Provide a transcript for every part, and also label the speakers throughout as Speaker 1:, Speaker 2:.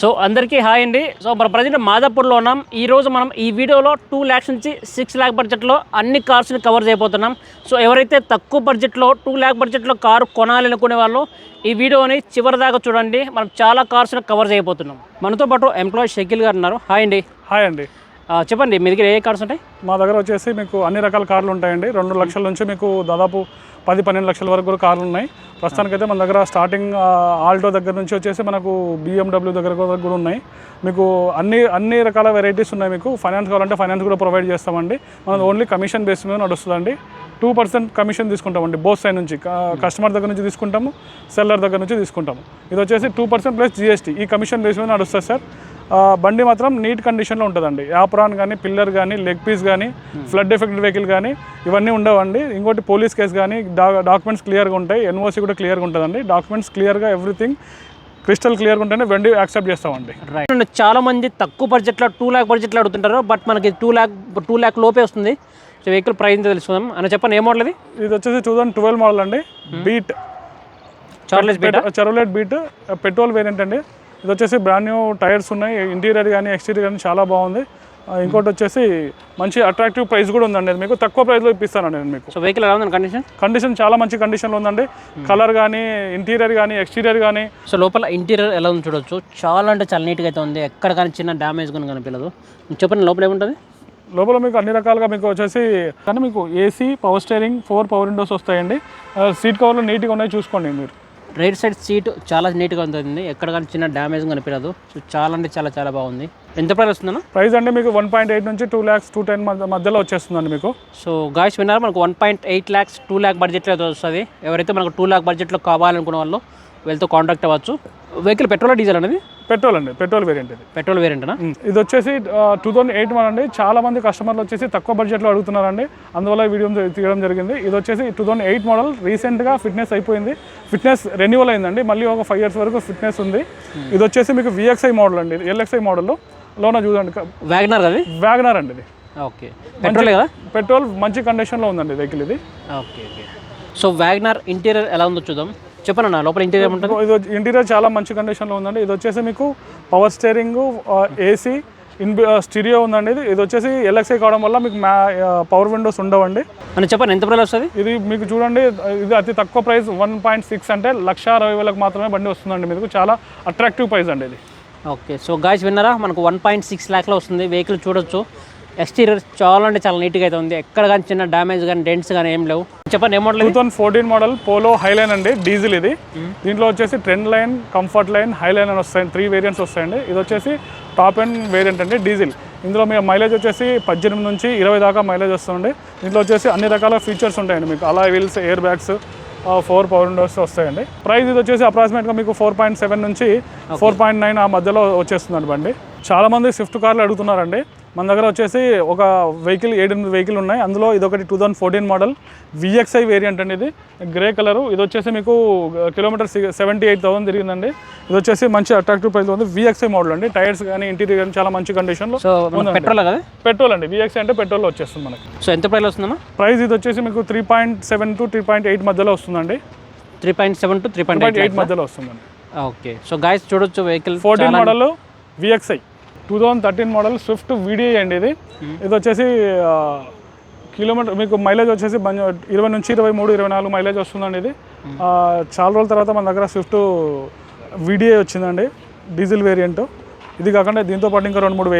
Speaker 1: So అందరికీ hi అండి. So మన ప్రజెంట్ మాదాపూర్లో ఉన్నాం. ఈరోజు మనం ఈ వీడియోలో టూ ల్యాక్స్ నుంచి సిక్స్ ల్యాక్ బడ్జెట్లో అన్ని కార్స్ని కవర్ చేయబోతున్నాం. సో ఎవరైతే తక్కువ బడ్జెట్లో టూ ల్యాక్ బడ్జెట్లో కారు కొనాలి అనుకునే వాళ్ళు ఈ వీడియోని చివరి దాకా చూడండి. మనం చాలా కార్స్ని కవర్ చేయబోతున్నాం. మనతో పాటు ఎంప్లాయీ షకిల్ గారు ఉన్నారు. హాయ్ అండి.
Speaker 2: హాయ్ అండి.
Speaker 1: చెప్పండి మీ దగ్గర ఏ కార్స్ ఉంటాయి?
Speaker 2: మా దగ్గర వచ్చేసి మీకు అన్ని రకాల కార్లు ఉంటాయండి. రెండు లక్షల నుంచి మీకు దాదాపు పది పన్నెండు లక్షల వరకు కూడా కార్లు ఉన్నాయి. ప్రస్తుతానికైతే మన దగ్గర స్టార్టింగ్ ఆల్టో దగ్గర నుంచి వచ్చేసి మనకు బిఎండబ్ల్యూ దగ్గర కూడా కూడా ఉన్నాయి. మీకు అన్ని అన్ని రకాల వెరైటీస్ ఉన్నాయి మీకు. ఫైనాన్స్ కావాలంటే ఫైనాన్స్ కూడా ప్రొవైడ్ చేస్తామండి. మనం ఓన్లీ కమిషన్ బేస్ మీద నడుస్తుందండి. టూ పర్సెంట్ కమిషన్ తీసుకుంటామండి బోత్ సైడ్ నుంచి. కస్టమర్ దగ్గర నుంచి తీసుకుంటాము సెల్లర్ దగ్గర నుంచి తీసుకుంటాము. ఇది వచ్చేసి టూ పర్సెంట్ ప్లస్ జిఎస్టీ ఈ కమిషన్ బేస్ మీద నడుస్తుంది సార్ బండి మాత్రం నీట్ కండిషన్లో ఉంటుందండి. యాప్రాన్ కానీ పిల్లర్ కానీ లెగ్ పీస్ కానీ ఫ్లడ్ ఎఫెక్ట్ వెహికల్ కానీ ఇవన్నీ ఉండవండి. ఇంకోటి పోలీస్ కేసు కానీ డాక్యుమెంట్స్ క్లియర్గా ఉంటాయి. ఎన్ఓసి కూడా క్లియర్గా ఉంటుందండి. డాక్యుమెంట్స్ క్లియర్గా ఎవ్రీథింగ్ క్రిస్టల్ క్లియర్గా ఉంటేనే బండి యాక్సెప్ట్ చేస్తామండి.
Speaker 1: రైట్ చాలా మంది తక్కువ బడ్జెట్లో టూ ల్యాక్ బడ్జెట్లో అడుగుతుంటారు. బట్ మనకి టూ ల్యాక్ టూ ల్యాక్ లోపే వస్తుంది. సో వెహికల్ ప్రైస్ తెలుసుకుందాం. అని చెప్పండి ఏ మోడల్ ఇది?
Speaker 2: ఇది వచ్చేసి టూ థౌసండ్ ట్వెల్వ్ మోడల్ అండి. బీట్.
Speaker 1: చార్లెస్ beta?
Speaker 2: Chevrolet beat. Petrol variant అండి. ఇది వచ్చేసి బ్రాండ్ న్యూ టైర్స్ ఉన్నాయి. ఇంటీరియర్ కానీ ఎక్స్టీరియర్ కానీ చాలా బాగుంది. ఇంకోటి వచ్చేసి మంచి అట్రాక్టివ్ ప్రైస్ కూడా ఉందండి. మీకు తక్కువ ప్రైస్లో ఇప్పిస్తానండి నేను మీకు.
Speaker 1: సో వెహికల్ ఎలా ఉందండి కండిషన్
Speaker 2: కండిషన్ చాలా మంచి కండిషన్లో ఉందండి. కలర్ కానీ ఇంటీరియర్ కానీ ఎక్స్టీరియర్ కానీ
Speaker 1: సో లోపల ఇంటీరియర్ ఎలా ఉంది చూడొచ్చు. చాలా అంటే చాలా నీట్గా అయితే ఉంది. ఎక్కడ కానీ చిన్న డ్యామేజ్ కానీ కనిపించదు. చెప్పండి లోపల ఏముంటుంది?
Speaker 2: లోపల మీకు అన్ని రకాలుగా మీకు వచ్చేసి కానీ మీకు AC power steering four power windows వస్తాయండి. సీట్ కవర్లు నీట్గా ఉన్నాయి చూసుకోండి మీరు.
Speaker 1: రైట్ సైడ్ సీట్ చాలా నీట్గా ఉంటుంది ఎక్కడ కానీ చిన్న డ్యామేజ్ కనిపించదు. సో చాలా అంటే చాలా చాలా బాగుంది. ఎంత ప్రైస్ వస్తుందన్న?
Speaker 2: ప్రైస్ అంటే మీకు వన్ పాయింట్ ఎయిట్ నుంచి టూ ల్యాక్స్ టూ టెన్ మధ్యలో వచ్చేస్తుందండి మీకు.
Speaker 1: సో గాయస్ విన్నారు? మనకు one point eight lakhs two lakh బడ్జెట్లో వస్తుంది. ఎవరైతే మనకు టూ ల్యాక్ బడ్జెట్లో కావాలనుకున్న వాళ్ళు వీళ్ళతో కాంటాక్ట్ అవ్వచ్చు. వెహికల్ పెట్రోల్ డీజిల్ అనేది
Speaker 2: పెట్రోల్ అండి పెట్రోల్ వేరియంట్ ఇది.
Speaker 1: పెట్రోల్ వేరియంట్నా?
Speaker 2: ఉమ్, ఇది వచ్చేసి టూ థౌసండ్ ఎయిట్ వన్ అండి. చాలా మంది కస్టమర్లు వచ్చేసి తక్కువ బడ్జెట్లో అడుగుతున్నారండి. అందువల్ల వీడియో తీయడం జరిగింది. ఇది వచ్చేసి టూ థౌసండ్ ఎయిట్ మోడల్ రీసెంట్గా ఫిట్నెస్ అయిపోయింది. ఫిట్నెస్ రెన్యువల్ అయిందండి. మళ్ళీ ఒక ఫైవ్ ఇయర్స్ వరకు ఫిట్నెస్ ఉంది. ఇది వచ్చేసి మీకు విఎక్స్ఐ మోడల్ అండి. ఎల్ఎక్స్ఐ మోడల్ లోన చూడండి.
Speaker 1: వ్యాగనర్ అది?
Speaker 2: వ్యాగనర్ అండి ఇది.
Speaker 1: ఓకే. పెట్రోల్ కదా?
Speaker 2: పెట్రోల్ మంచి కండిషన్లో ఉందండి వెహికల్ ఇది.
Speaker 1: Okay okay. So WagonR interior ఎలా ఉందో చూద్దాం. చెప్పండి అన్న లోపల ఇంటీరియర్ ఉంటుంది
Speaker 2: ఇది ఇంటీరియర్ చాలా మంచి కండిషన్లో ఉందండి. ఇది వచ్చేసి మీకు power steering AC in stereo ఉందండి ఇది. ఇది వచ్చేసి ఎల్ఎక్స్ఐ కావడం వల్ల మీకు మ్యా పవర్ విండోస్ ఉండవండి.
Speaker 1: అని చెప్పండి ఎంత ప్రైస్ వస్తుంది?
Speaker 2: ఇది మీకు చూడండి ఇది అతి తక్కువ ప్రైస్ వన్ పాయింట్ సిక్స్ అంటే లక్ష అరవై వేలకు మాత్రమే బండి వస్తుందండి మీకు చాలా అట్రాక్టివ్ ప్రైస్ అండి ఇది.
Speaker 1: ఓకే సో గాయస్ విన్నారా? మనకు వన్ పాయింట్ సిక్స్ ల్యాక్లో వస్తుంది. వెహికల్ చూడొచ్చు. ఎక్స్టీరియర్ చాలా అంటే చాలా నీట్గా అయితే ఉంది. ఎక్కడ కానీ చిన్న డ్యామేజ్ కానీ డెంట్స్ కానీ ఏం లేవు. చెప్పండి ఏ model
Speaker 2: two thousand fourteen model Polo highline అండి డీజిల్ ఇది. దీంట్లో వచ్చేసి trend line comfort line highline అని వస్తాయి. త్రీ వేరియంట్స్ వస్తాయండి. ఇది వచ్చేసి టాప్ అండ్ వేరియంట్ అండి డీజిల్ ఇందులో మీ మైలేజ్ వచ్చేసి పద్దెనిమిది నుంచి ఇరవై దాకా మైలేజ్ వస్తుంది దీంట్లో వచ్చేసి అన్ని రకాల ఫీచర్స్ ఉంటాయండి మీకు. Alloy wheels air bags four power windows వస్తాయండి. ప్రైస్ ఇది వచ్చేసి అప్రాక్సిమేట్గా మీకు ఫోర్ పాయింట్ సెవెన్ నుంచి ఫోర్ పాయింట్ నైన్ ఆ మధ్యలో వచ్చేస్తుందండి బండి. చాలా మంది స్విఫ్ట్ కార్లు అడుగుతున్నారండి. మన దగ్గర వచ్చేసి ఒక వెహికల్ ఏడెనిమిది వెహికల్ ఉన్నాయి. అందులో ఇదొకటి two thousand fourteen model. VXI variant అండి ఇది. గ్రే కలర్ ఇది వచ్చేసి మీకు కిలోమీటర్ సెవెంటీ ఎయిట్ థౌసండ్ తిరిగిందండి. ఇది వచ్చేసి మంచి అట్రాక్టివ్ ప్రైస్ ఉంది. విఎక్స్ఐ మోడల్ అండి. టైర్స్ కానీ ఇంటీరియర్ కానీ చాలా మంచి కండిషన్లో
Speaker 1: పెట్రోల్ కదా
Speaker 2: పెట్రోల్ అండి. విఎక్స్ఐ అంటే పెట్రోల్ వచ్చేస్తుంది మనకి.
Speaker 1: సో ఎంత ప్రైస్ వస్తుందమ్మా?
Speaker 2: ప్రైస్ ఇది వచ్చేసి మీకు three point seven to three point eight మధ్యలో వస్తుందండి.
Speaker 1: Three point seven to three point eight
Speaker 2: మధ్యలో వస్తుందండి.
Speaker 1: ఓకే సో గాయస్ చూడొచ్చు vehicle
Speaker 2: fourteen model VXI two thousand thirteen model Swift VDI అండి ఇది. ఇది వచ్చేసి కిలోమీటర్ మీకు మైలేజ్ వచ్చేసి ఇరవై నుంచి ఇరవై మూడు ఇరవై నాలుగు మైలేజ్ వస్తుందండి ఇది. చాలా రోజుల తర్వాత మన దగ్గర స్విఫ్ట్ వీడిఐ వచ్చిందండి డీజిల్ వేరియంట్ ఇది కాకుండా దీంతో పాటు ఇంకా రెండు మూడు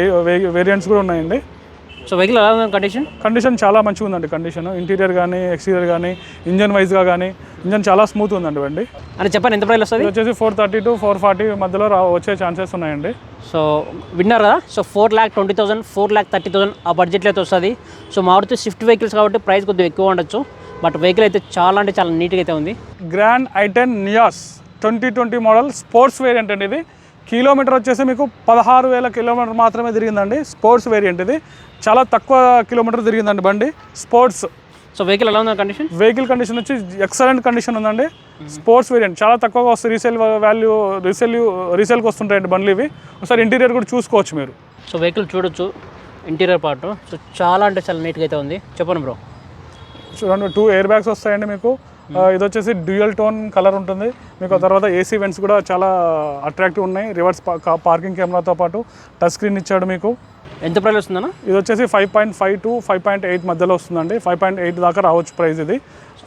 Speaker 2: వేరియంట్స్ కూడా ఉన్నాయండి.
Speaker 1: సో వెహికల్ ఎలా ఉంది కండిషన్
Speaker 2: కండిషన్ చాలా మంచిగా ఉందండి కండిషన్ ఇంటీరియర్ కానీ ఎక్స్టీరియర్ కానీ ఇంజన్ వైజ్గా కానీ ఇంజన్ చాలా స్మూత్ ఉందండి బండి.
Speaker 1: అని చెప్పండి ఎంత ప్రైస్ వస్తుంది?
Speaker 2: వచ్చేసి four thirty to four forty మధ్యలో రా వచ్చే ఛాన్సెస్ ఉన్నాయండి.
Speaker 1: సో విన్నారు కదా? So four lakh twenty thousand four lakh thirty thousand ఆ బడ్జెట్లో అయితే వస్తుంది. సో మారుతి స్విఫ్ట్ వెహికల్స్ కాబట్టి ప్రైస్ కొద్దిగా ఎక్కువ ఉండొచ్చు. బట్ వెహికల్ అయితే చాలా అంటే చాలా నీట్గా అయితే ఉంది.
Speaker 2: Grand i ten Nios twenty twenty model sports variant అండి ఇది. కిలోమీటర్ వచ్చేసి మీకు పదహారు వేల కిలోమీటర్ మాత్రమే తిరిగిందండి. స్పోర్ట్స్ వేరియంట్ ఇది. చాలా తక్కువ కిలోమీటర్ తిరిగిందండి బండి. స్పోర్ట్స్.
Speaker 1: సో వెహికల్ ఎలా ఉంది కండిషన్
Speaker 2: వెహికల్ కండిషన్ వచ్చి ఎక్సలెంట్ కండిషన్ ఉందండి. Sports variant. చాలా తక్కువగా వస్తుంది రీసేల్ వాల్యూ రీసేల్ రీసేల్కి వస్తుంటాయండి బండ్లు ఇవి. ఒకసారి ఇంటీరియర్ కూడా చూసుకోవచ్చు మీరు.
Speaker 1: సో వెహికల్ చూడొచ్చు. ఇంటీరియర్ పార్ట్ సో చాలా అంటే చాలా నీట్గా అయితే ఉంది. చెప్పండి బ్రో
Speaker 2: చూడండి టూ ఎయిర్ బ్యాగ్స్ వస్తాయండి మీకు. ఇది వచ్చేసి డ్యూయల్ టోన్ కలర్ ఉంటుంది. మీకు ఆ తర్వాత ఏసీ వెంట్స్ కూడా చాలా అట్రాక్టివ్ ఉన్నాయి. రివర్స్ పార్కింగ్ కెమెరాతో పాటు టచ్ స్క్రీన్ ఇచ్చాడు మీకు.
Speaker 1: ఎంత ప్రైస్ వస్తుందన్న?
Speaker 2: ఇది వచ్చేసి five point five to five point eight మధ్యలో వస్తుందండి. ఫైవ్ పాయింట్ ఎయిట్ దాకా రావచ్చు ప్రైస్ ఇది.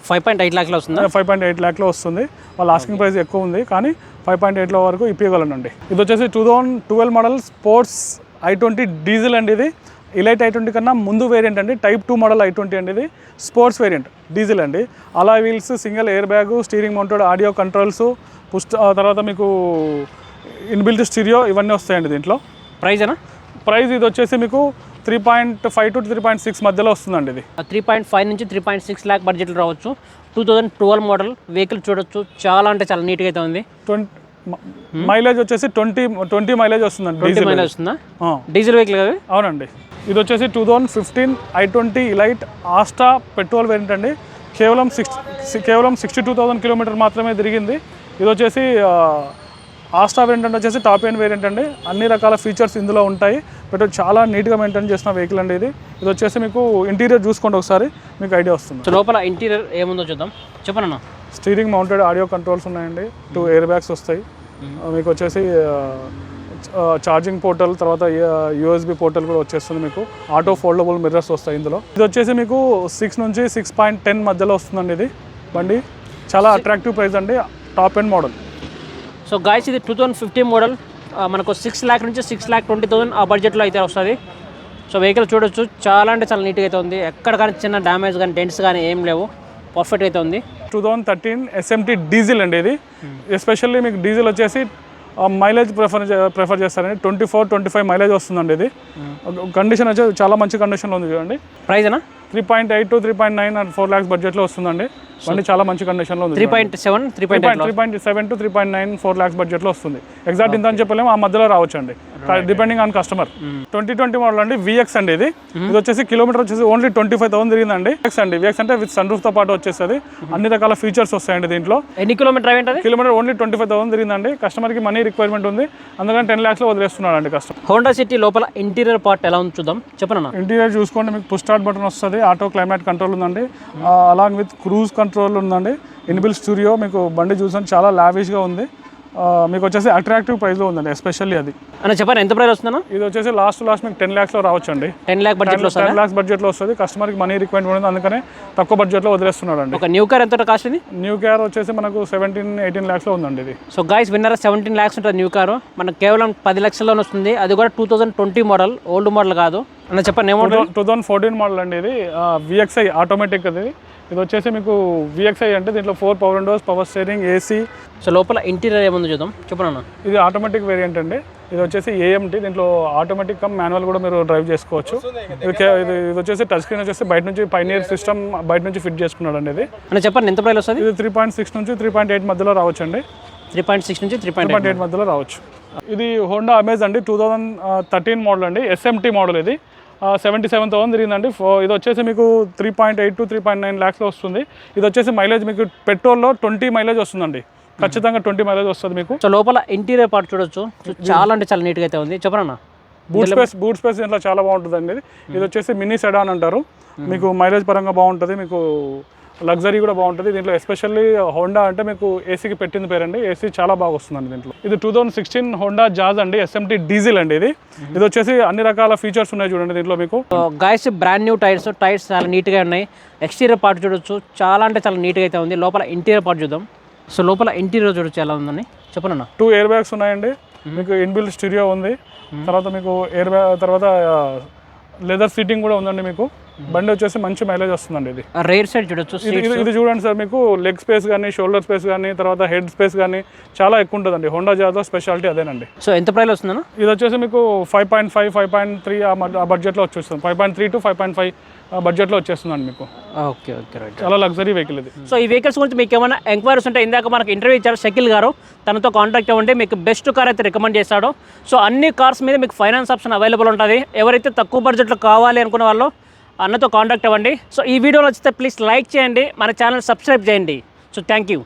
Speaker 1: ఫైవ్ పాయింట్ ఎయిట్ ల్యాక్లో వస్తుందా?
Speaker 2: ఫైవ్ పాయింట్ ఎయిట్ ల్యాక్లో వస్తుంది. వాళ్ళ ఆస్కింగ్ ప్రైస్ ఎక్కువ ఉంది. కానీ ఫైవ్ పాయింట్ ఎయిట్లో వరకు ఇప్పగలనండి ఇది వచ్చేసి two thousand twelve model sports i twenty diesel అండి ఇది. ఇలైట్ ఐ ట్వంటీ కన్నా ముందు వేరియంట్ అండి. Type two model i twenty అండి ఇది. స్పోర్ట్స్ వేరియంట్ డీజిల్ అండి. Alloy wheels single air bag steering mounted audio controls పుస్ట్ ఆ తర్వాత మీకు ఇన్బిల్ట్ స్టీరియో ఇవన్నీ వస్తాయండి దీంట్లో.
Speaker 1: ప్రైస్ అనా
Speaker 2: ప్రైస్ ఇది వచ్చేసి మీకు three point five to three point six మధ్యలో వస్తుందండి ఇది.
Speaker 1: త్రీ పాయింట్ ఫైవ్ నుంచి త్రీ పాయింట్ సిక్స్ ల్యాక్ బడ్జెట్లో రావచ్చు. Two thousand twelve model vehicle చూడొచ్చు. చాలా అంటే చాలా నీట్గా అయితే ఉంది.
Speaker 2: ట్వంటీ మైలేజ్ వచ్చేసి ట్వంటీ ట్వంటీ మైలేజ్ వస్తుందండి డీజిల్
Speaker 1: మైలేజ్ వస్తుందా? డీజిల్ వెహికల్ కదా
Speaker 2: అవునండి. ఇది వచ్చేసి two thousand fifteen i twenty elite Asta petrol variant అండి. కేవలం సిక్స్ కేవలం సిక్స్టీ టూ థౌసండ్ కిలోమీటర్ మాత్రమే తిరిగింది. ఇది వచ్చేసి ఆస్టా వేరియంట్ వచ్చేసి టాప్ ఎండ్ వేరియంట్ అండి. అన్ని రకాల ఫీచర్స్ ఇందులో ఉంటాయి. బట్ చాలా నీట్గా మెయింటైన్ చేసిన వెహికల్ అండి ఇది. ఇది వచ్చేసి మీకు ఇంటీరియర్ చూసుకోండి ఒకసారి మీకు ఐడియా వస్తుంది.
Speaker 1: లోపల ఇంటీరియర్ ఏముందో చూద్దాం. చెప్పనన్నా?
Speaker 2: స్టీరింగ్ మౌంటెడ్ ఆడియో కంట్రోల్స్ ఉన్నాయండి. టూ ఎయిర్ బ్యాగ్స్ వస్తాయి. మీకు వచ్చేసి ఛార్జింగ్ పోర్టల్ తర్వాత యూఎస్బి పోర్టల్ కూడా వచ్చేస్తుంది మీకు. ఆటో ఫోల్డబుల్ మిర్రర్స్ వస్తాయి ఇందులో. ఇది వచ్చేసి మీకు సిక్స్ నుంచి సిక్స్ పాయింట్ టెన్ మధ్యలో వస్తుందండి ఇది. బండి చాలా అట్రాక్టివ్ ప్రైస్ అండి. Top end model
Speaker 1: so guys ఇది టూ థౌజండ్ ఫిఫ్టీన్ మోడల్ మనకు సిక్స్ ల్యాక్ నుంచి సిక్స్ ల్యాక్ ట్వంటీ థౌసండ్ ఆ బడ్జెట్లో అయితే వస్తుంది. సో వెహికల్ చూడొచ్చు. చాలా అంటే చాలా నీట్గా అయితే ఉంది. ఎక్కడ కానీ చిన్న డ్యామేజ్ కానీ డెంట్స్ కానీ ఏం లేవు. పర్ఫెక్ట్ అయితే ఉంది.
Speaker 2: Two thousand thirteen SMT diesel అండి ఇది. ఎస్పెషల్లీ మీకు డీజిల్ వచ్చేసి మైలేజ్ ప్రిఫర్ ప్రిఫర్ చేస్తారండి twenty four twenty five mileage వస్తుందండి ఇది. కండిషన్ వచ్చేసి చాలా మంచి కండిషన్లో ఉంది చూడండి.
Speaker 1: ప్రైస్ అనా
Speaker 2: three point eight to three point nine and four lakhs బడ్జెట్లో వస్తుందండి. బండి చాలా మంచి కండిషన్లో ఉంది
Speaker 1: three point seven three point
Speaker 2: three point seven to three point nine four lakhs బడ్జెట్లో వస్తుంది. ఎగ్జాక్ట్ ఇంత అని చెప్పలేము ఆ మధ్యలో రావచ్చు అండి depending on customer twenty twenty model అండి విఎక్స్ అండి ఇది. ఇది వచ్చేసి కిలోమీటర్ వచ్చేసి ఓన్లీ ట్వంటీ ఫైవ్ థౌసండ్ తిరిగిందండి విఎక్స్ అండి విఎక్స్ అంటే విత్ సన్తో పాటు వచ్చేస్తుంది. అన్ని రకాల ఫీచర్స్ వస్తాయండి దీంట్లో.
Speaker 1: ఎన్ని kilometer
Speaker 2: kilometer only twenty five thousand తిరిగిందండి. కస్టమర్కి మనీ రిక్వైర్మెంట్ ఉంది. అందుకని టెన్ ల్యాక్స్లో వదిలేస్తున్నాడు అండి కస్టమర్
Speaker 1: హోండా సిటీ లోపల ఇంటీరియర్ పార్ట్ ఎలా ఉంది చూద్దాం. చెప్పనన్నా
Speaker 2: ఇంటీరియర్ చూసుకోండి మీకు పుష్ స్టార్ట్ బటన్ వస్తుంది. ఆటో క్లైమేట్ కంట్రోల్ ఉందండి. అలాంగ్ విత్ క్రూజ్ కంట్రోల్ ఉందండి. ఇన్బిల్ స్టూడియో మీకు బండి చూసాను చాలా లావిష్గా ఉంది. మీకు వచ్చేసి అట్రాక్టివ్ ప్రైస్లో ఉందండి ఎస్పెషల్లీ అది.
Speaker 1: అన్న చెప్పాను ఎంత ప్రైస్ వస్తుందన్నా?
Speaker 2: ఇది వచ్చేసి లాస్ట్ లాస్ట్ మీకు టెన్ ల్యాక్స్లో రావచ్చు అండి
Speaker 1: టెన్ ల్యాక్ బడ్జెట్లో వస్తుందా?
Speaker 2: టెన్ ల్యాక్స్ బడ్జెట్లో వస్తుంది కస్టమర్కి మనీ రిక్వైర్మెంట్ ఉంది అందుకనే తక్కువ బడ్జెట్లో వదిలేస్తున్నాడు అండి
Speaker 1: ఒక న్యూ కార్ ఎంత కాస్ట్ ఇది?
Speaker 2: న్యూ క్యార్ వచ్చేసి మనకు సెవెంటీన్ ఎయిటీన్ ల్యాక్స్లో ఉందండి ఇది.
Speaker 1: So guys winner seventeen lakhs ఉంటుంది న్యూ కారు మనకు కేవలం పది లక్షల్లోనే వస్తుంది. అది కూడా two thousand twenty model old model కాదు. అన్న చెప్పండి ఏ model
Speaker 2: two thousand fourteen model అండి ఇది. విఎక్స్ఐ ఆటోమేటిక్ అది ఇది. వచ్చేసి మీకు విఎక్స్ఐ అంటే దీంట్లో four power windows power steering AC
Speaker 1: so లోపల ఇంటీరియర్ ఏముందో చూద్దాం. చెప్పండి అన్న.
Speaker 2: ఇది ఆటోమేటిక్ వేరియంట్ అండి. ఇది వచ్చేసి ఏఎంటీ దీంట్లో ఆటోమేటిక్ కమ్ మాన్యువల్ కూడా మీరు డ్రైవ్ చేసుకోవచ్చు. ఇది ఇది వచ్చేసి టచ్ స్క్రీన్ వచ్చేసి బయట నుంచి పైనియర్ సిస్టమ్ బయట నుంచి ఫిట్ చేసుకున్నాడు అండి ఇది.
Speaker 1: అన్న చెప్పండి ఎంత ప్రైస్ వస్తుంది?
Speaker 2: ఇది త్రీ పాయింట్ సిక్స్ నుంచి త్రీ పాయింట్ ఎయిట్ మధ్యలో రావచ్చు అండి
Speaker 1: త్రీ పాయింట్ సిక్స్ నుంచి త్రీ పాయింట్
Speaker 2: పాయింట్ ఎయిట్ మధ్యలో. రావచ్చు. ఇది హోండా అమేజ్ అండి టూ థౌజండ్ థర్టీన్ మోడల్ అండి. ఎస్ఎంటీ మోడల్ ఇది. సెవెంటీ సెవెన్ థౌసండ్ తిరిగిందండి. ఫో- ఇది వచ్చేసి మీకు three point eight to three point nine ల్యాక్స్లో వస్తుంది. ఇది వచ్చేసి మైలేజ్ మీకు పెట్రోల్లో ట్వంటీ మైలేజ్ వస్తుందండి. ఖచ్చితంగా ట్వంటీ మైలేజ్ వస్తుంది మీకు.
Speaker 1: సో లోపల ఇంటీరియర్ పార్ట్ చూడొచ్చు. సో చాలా అంటే చాలా నీట్గా అయితే ఉంది. చెప్పండి అన్న
Speaker 2: బూట్ స్పేస్ బూట్ స్పేస్ దీంట్లో చాలా బాగుంటుందండి. ఇది ఇది వచ్చేసి మినీ సెడాన్ అంటారు మీకు మైలేజ్ పరంగా బాగుంటుంది. మీకు లగ్జరీ కూడా బాగుంటుంది. దీంట్లో ఎస్పెషల్లీ హోండా అంటే మీకు ఏసీకి పెట్టింది పేరండి. ఏసీ చాలా బాగా వస్తుందండి దీంట్లో. ఇది two thousand sixteen Honda Jazz అండి ఎస్ఎంటీ డీజిల్ అండి ఇది. ఇది వచ్చేసి అన్ని రకాల ఫీచర్స్ ఉన్నాయి చూడండి దీంట్లో మీకు.
Speaker 1: Guys brand new tyres tyres చాలా నీట్గా ఉన్నాయి. ఎక్స్టీరియర్ పార్ట్ చూడొచ్చు. చాలా అంటే చాలా నీట్గా అయితే ఉంది. లోపల ఇంటీరియర్ పార్ట్ చూద్దాం. సో లోపల ఇంటీరియర్ చూడొచ్చు ఎలా ఉందని. చెప్పండి అన్న.
Speaker 2: టూ ఎయిర్ బ్యాగ్స్ ఉన్నాయండి. మీకు ఇన్బిల్డ్ స్టీరియో ఉంది. తర్వాత మీకు ఎయిర్ బ్యాగ్ తర్వాత లెదర్ సీటింగ్ కూడా ఉందండి మీకు. బండి వచ్చేసి మంచి మైలేజ్ వస్తుందండి ఇది.
Speaker 1: రేర్ సైడ్ చూడొచ్చు
Speaker 2: ఇది చూడండి సార్ మీకు లెగ్ స్పేస్ కానీ షోల్డర్ స్పేస్ కానీ తర్వాత హెడ్ స్పేస్ కానీ చాలా ఎక్కువ ఉంటుందండి. హోండా జాతో స్పెషాలిటీ అదేనండి.
Speaker 1: సో ఎంత ప్రైస్ వస్తుందన్న
Speaker 2: ఇది వచ్చేసి మీకు five point five five point three ఆ బడ్జెట్లో వచ్చేస్తుంది. Five point three to five point five బడ్జెట్లో వచ్చేస్తుందండి మీకు.
Speaker 1: ఓకే ఓకే రైట్
Speaker 2: చాలా లగ్జరీ వెహికల్ ఇది.
Speaker 1: సో ఈ వెహికల్స్ గురించి మీకు ఏమైనా ఎంక్వైరీస్ ఉంటే ఇందాక మనకు ఇంటర్వ్యూ ఇచ్చారు షకిల్ గారు. తనతో కాంటాక్ట్ అవ్వండి. మీకు బెస్ట్ కార్ అయితే రికమెండ్ చేస్తాడు సో అన్ని కార్స్ మీద మీకు ఫైనాన్స్ ఆప్షన్ అవైలబుల్ ఉంటుంది. ఎవరైతే తక్కువ బడ్జెట్లో కావాలి అనుకునే వాళ్ళు అన్నతో కాంటాక్ట్ అవ్వండి. సో ఈ వీడియో నచ్చితే ప్లీజ్ లైక్ చేయండి. మన ఛానల్ సబ్స్క్రైబ్ చేయండి. So thank you